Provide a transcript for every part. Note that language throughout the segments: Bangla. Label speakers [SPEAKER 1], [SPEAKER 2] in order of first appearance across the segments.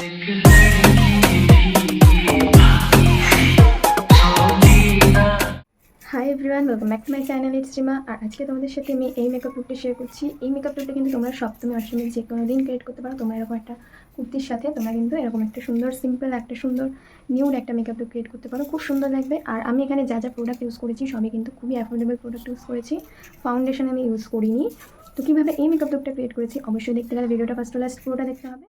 [SPEAKER 1] Hi everyone welcome back my channel it's আর আজকে তোমাদের সাথে আমি এই মেকআপ লুকটা শেয়ার করছি। এই মেকআপ লুকটা কিন্তু তোমরা সপ্তমী, অষ্টমী যে কোনো দিন ক্রিয়েট করতে পারো। তোমরা এরকম একটা কুর্তির সাথে, তোমরা কিন্তু এরকম একটা সুন্দর সিম্পল একটা সুন্দর নিউড একটা মেকআপ লুক ক্রিয়েট করতে পারো। খুব সুন্দর লাগবে। আর আমি এখানে যা যা প্রোডাক্ট ইউজ করেছি, সবই কিন্তু খুবই অ্যাফোর্ডেবল প্রোডাক্ট ইউজ করেছি। ফাউন্ডেশন আমি ইউজ করিনি। তো কীভাবে এই মেকআপ লুকটা ক্রিয়েট করেছি, অবশ্যই দেখতে গেলে ভিডিওটা ফার্স্ট লাস্ট পুরোটা দেখতে হবে।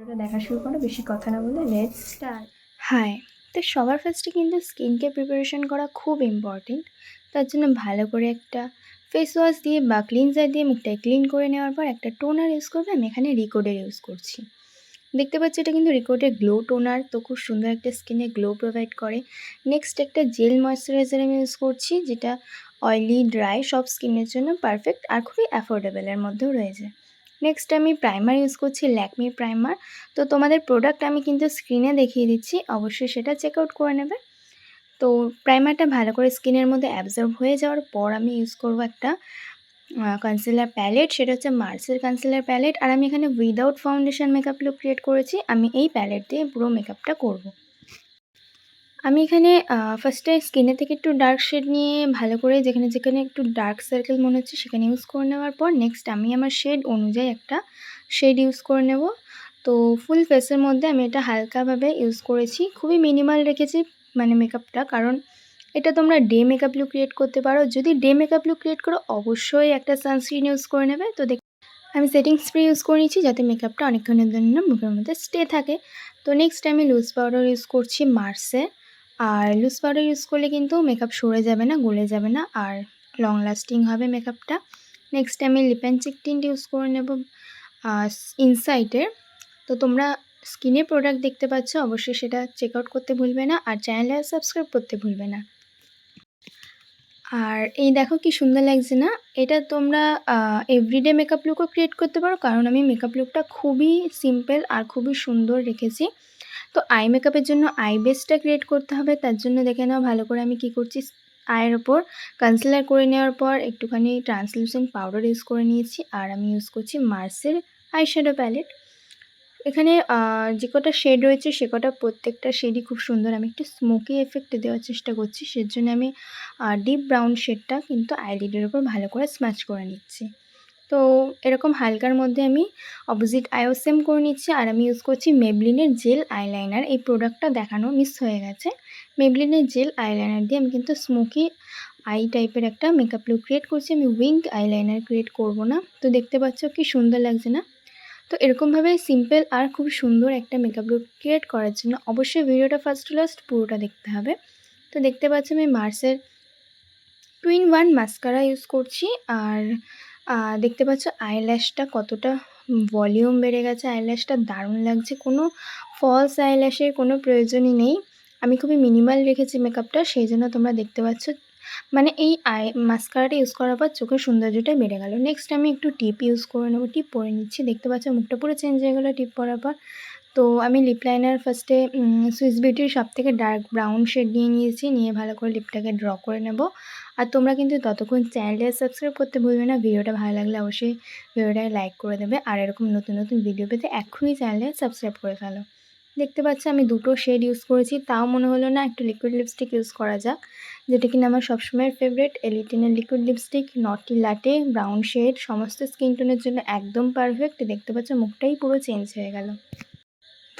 [SPEAKER 1] ভিডিওটা দেখা শুরু করো, বেশি কথা না বলে লেটস স্টার্ট
[SPEAKER 2] হাই তো সবার ফার্স্টে কিন্তু স্কিন কেয়ার প্রিপারেশন করা খুব ইম্পর্টেন্ট তার জন্য ভালো করে একটা ফেস ওয়াশ দিয়ে বা ক্লিনজার দিয়ে মুখটা ক্লিন করে নেওয়ার পর একটা টোনার ইউজ করবে। আমি এখানে রিকোডের ইউজ করছি। দেখতে পাচ্ছি এটা কিন্তু রিকোডের গ্লো টোনার তো খুব সুন্দর একটা স্কিনে গ্লো প্রোভাইড করে। নেক্সট একটা জেল ময়শ্চারাইজার আমি ইউজ করছি, যেটা অয়েলি ড্রাই সব স্কিনের জন্য পারফেক্ট আর খুবই অ্যাফোর্ডেবলের মধ্যেও রয়েছে। নেক্সট আমি প্রাইমার ইউজ করছি ল্যাকমি প্রাইমার তো তোমাদের প্রোডাক্ট আমি কিন্তু স্ক্রিনে দেখিয়ে দিচ্ছি। অবশ্যই সেটা চেক আউট করে নেবে। তো প্রাইমারটা ভালো করে স্কিনের মধ্যে অ্যাবজর্ব হয়ে যাওয়ার পর আমি ইউজ করব একটা কনসিলার প্যালেট সেটা হচ্ছে মার্সের কনসিলার প্যালেট আর আমি এখানে without foundation makeup look create করেছি। আমি এই প্যালেট দিয়ে পুরো মেকআপটা করব। আমি এখানে ফার্স্টে স্কিনে থেকে একটু ডার্ক শেড নিয়ে ভালো করে যেখানে যেখানে একটু ডার্ক সার্কেল মনে হচ্ছে সেখানে ইউজ করে নেওয়ার পর নেক্সট আমি আমার শেড অনুযায়ী একটা শেড ইউজ করে নেব। তো ফুল ফেসের মধ্যে আমি এটা হালকাভাবে ইউজ করেছি। খুবই মিনিমাল রেখেছি মানে মেকআপটা কারণ এটা তোমরা ডে মেকআপ লুক ক্রিয়েট করতে পারো। যদি ডে মেকআপ লুক ক্রিয়েট করো, অবশ্যই একটা সানস্ক্রিন ইউজ করে নেবে। তো দেখ, আমি সেটিং স্প্রে ইউজ করে নিচ্ছি যাতে মেকআপটা অনেকক্ষণের জন্য মুখের মধ্যে স্টে থাকে। তো নেক্সট আমি লুজ পাউডার ইউজ করছি মার্সে আর লুজ পাউডার ইউজ করলে কিন্তু মেকআপ সরে যাবে না, গলে যাবে না, আর লং লাস্টিং হবে মেকআপটা নেক্সট আমি lip and cheek tint use করে নেব। ইনসাইটের তো তোমরা স্কিনে প্রোডাক্ট দেখতে পাচ্ছ, অবশ্যই সেটা চেক আউট করতে ভুলবে না, আর চ্যানেলে সাবস্ক্রাইব করতে ভুলবে না। আর এই দেখো কি সুন্দর লাগছে না? এটা তোমরা এভরিডে মেকআপ লুকও ক্রিয়েট করতে পারো, কারণ আমি মেকআপ লুকটা খুবই সিম্পল আর খুবই সুন্দর রেখেছি। তো আই মেকআপের জন্য আই বেসটা ক্রিয়েট করতে হবে, তার জন্য দেখে নাও ভালো করে আমি কি করছি। আয়ের ওপর কনসিলার করে নেওয়ার পর একটুখানি ট্রান্সলুসেন্ট পাউডার ইউজ করে নিয়েছি, আর আমি ইউজ করছি মার্সের আই শ্যাডো প্যালেট এখানে যে কটা শেড রয়েছে, সে কটা প্রত্যেকটা শেডই খুব সুন্দর। আমি একটু স্মোকি এফেক্ট দেওয়ার চেষ্টা করছি, সেজন্য আমি ডিপ ব্রাউন শেডটা কিন্তু আইলিডের ওপর ভালো করে স্ম্যাচ করে নিচ্ছি। তো এরকম হালকার মধ্যে আমি অপোজিট আইও সেম করে নিচ্ছি আর আমি ইউজ করছি মেবলিনের জেল আইলাইনার এই প্রোডাক্টটা দেখানো মিস হয়ে গেছে। মেবলিনের জেল আইলাইনার দিয়ে আমি কিন্তু স্মোকি আই টাইপের একটা মেকআপ লুক ক্রিয়েট করছি। আমি উইঙ্ক আইলাইনার ক্রিয়েট করব না। তো দেখতে পাচ্ছ কি সুন্দর লাগছে না? তো এরকমভাবে সিম্পল আর খুব সুন্দর একটা মেকআপ লুক ক্রিয়েট করার জন্য অবশ্যই ভিডিওটা ফার্স্ট টু লাস্ট পুরোটা দেখতে হবে। তো দেখতে পাচ্ছি আমি মার্সের টুইন ওয়ান মাস্কারা ইউজ করছি। আর দেখতে পাচ্ছ আইল্যাশটা কতটা ভলিউম বেড়ে গেছে। আইল্যাশটা দারুণ লাগছে। কোনো ফলস আইল্যাশের কোনো প্রয়োজনই নেই। আমি খুবই মিনিমাল রেখেছি মেকআপটা সেই জন্য তোমরা দেখতে পাচ্ছ। মানে এই আই মাস্কারাটা ইউজ করার পর চোখের সৌন্দর্যটাই বেড়ে গেল। নেক্সট আমি একটু টিপ ইউজ করে নেব। টিপ পরে নিচ্ছি। দেখতে পাচ্ছ মুখটা পুরো চেঞ্জ হয়ে গেলো টিপ পরার পর। তো আমি লিপ লাইনার ফার্স্টে সুইস বিউটির সব থেকে ডার্ক ব্রাউন শেড নিয়ে নিয়েছি, নিয়ে ভালো করে লিপটাকে ড্র করে নেব। আর তোমরা কিন্তু ততক্ষণ চ্যানেলটা সাবস্ক্রাইব করতে ভুলবে না, ভিডিওটা ভালো লাগলে অবশ্যই ভিডিওটাকে লাইক করে দেবে। আর এরকম নতুন নতুন ভিডিও পেতে এখনই চ্যানেলে সাবস্ক্রাইব করে ফেলো। দেখতে পাচ্ছি আমি দুটো শেড ইউজ করেছি, তাও মনে হলো না একটু লিকুইড লিপস্টিক ইউজ করা যাক, যেটা কিনা আমার সবসময়ের favourite এলিটিনের liquid lipstick naughty latte brown shade সমস্ত স্কিন টোনের জন্য একদম পারফেক্ট দেখতে পাচ্ছ মুখটাই পুরো চেঞ্জ হয়ে গেল।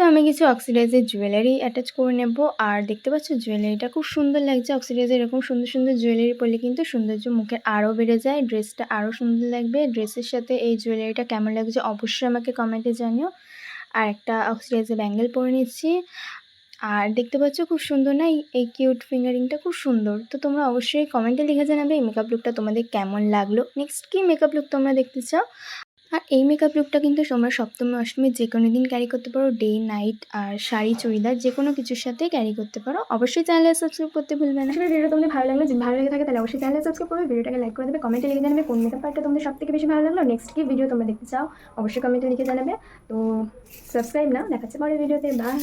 [SPEAKER 2] তো আমি কিছু অক্সিডাইজের জুয়েলারি অ্যাটাচ করে নেব। আর দেখতে পাচ্ছ জুয়েলারিটা খুব সুন্দর লাগছে। অক্সিডাইজের এরকম সুন্দর সুন্দর জুয়েলারি পরলে কিন্তু সৌন্দর্য মুখের আরও বেড়ে যায় ড্রেসটা আরও সুন্দর লাগবে। ড্রেসের সাথে এই জুয়েলারিটা কেমন লাগছে অবশ্যই আমাকে কমেন্টে জানিও। আর একটা অক্সিডাইজার ব্যাঙ্গেল পরে নিচ্ছি। আর দেখতে পাচ্ছ খুব সুন্দর না? এই কিউট ফিঙ্গারিংটা খুব সুন্দর। তো তোমরা অবশ্যই কমেন্টে লিখে জানাবে এই মেকআপ লুকটা তোমাদের কেমন লাগল। নেক্সট কি মেকআপ লুক তোমরা দেখতে চাও? আর এই মেকআপ লুকটা কিন্তু তোমরা সপ্তমী, অষ্টমী যে কোনো দিন ক্যারি করতে পারো। ডে নাইট আর শাড়ি, চুড়িদার যে কোনো কিছুর সাথে ক্যারি করতে পারো। অবশ্যই চ্যানেলে সাবস্ক্রাইব করতে ভুলবে না।
[SPEAKER 1] আসলে তোমাদের ভালো লাগল যদি ভালো লেগে থাকে, তাহলে অবশ্যই চ্যানেলে সাবস্ক্রাইব করবে। ভিডিওটাকে লাইক করে দেবে কমেন্টে লিখে জানাবে কোন মেকআপ পার্টটা তোমাদের সব থেকে বেশি ভালো লাগল। নেক্সট কি ভিডিও তোমরা দেখতে চাও, অবশ্যই কমেন্টে লিখে জানাবে। তো সাবস্ক্রাইব না দেখাচ্ছে পরের ভিডিওতে বাই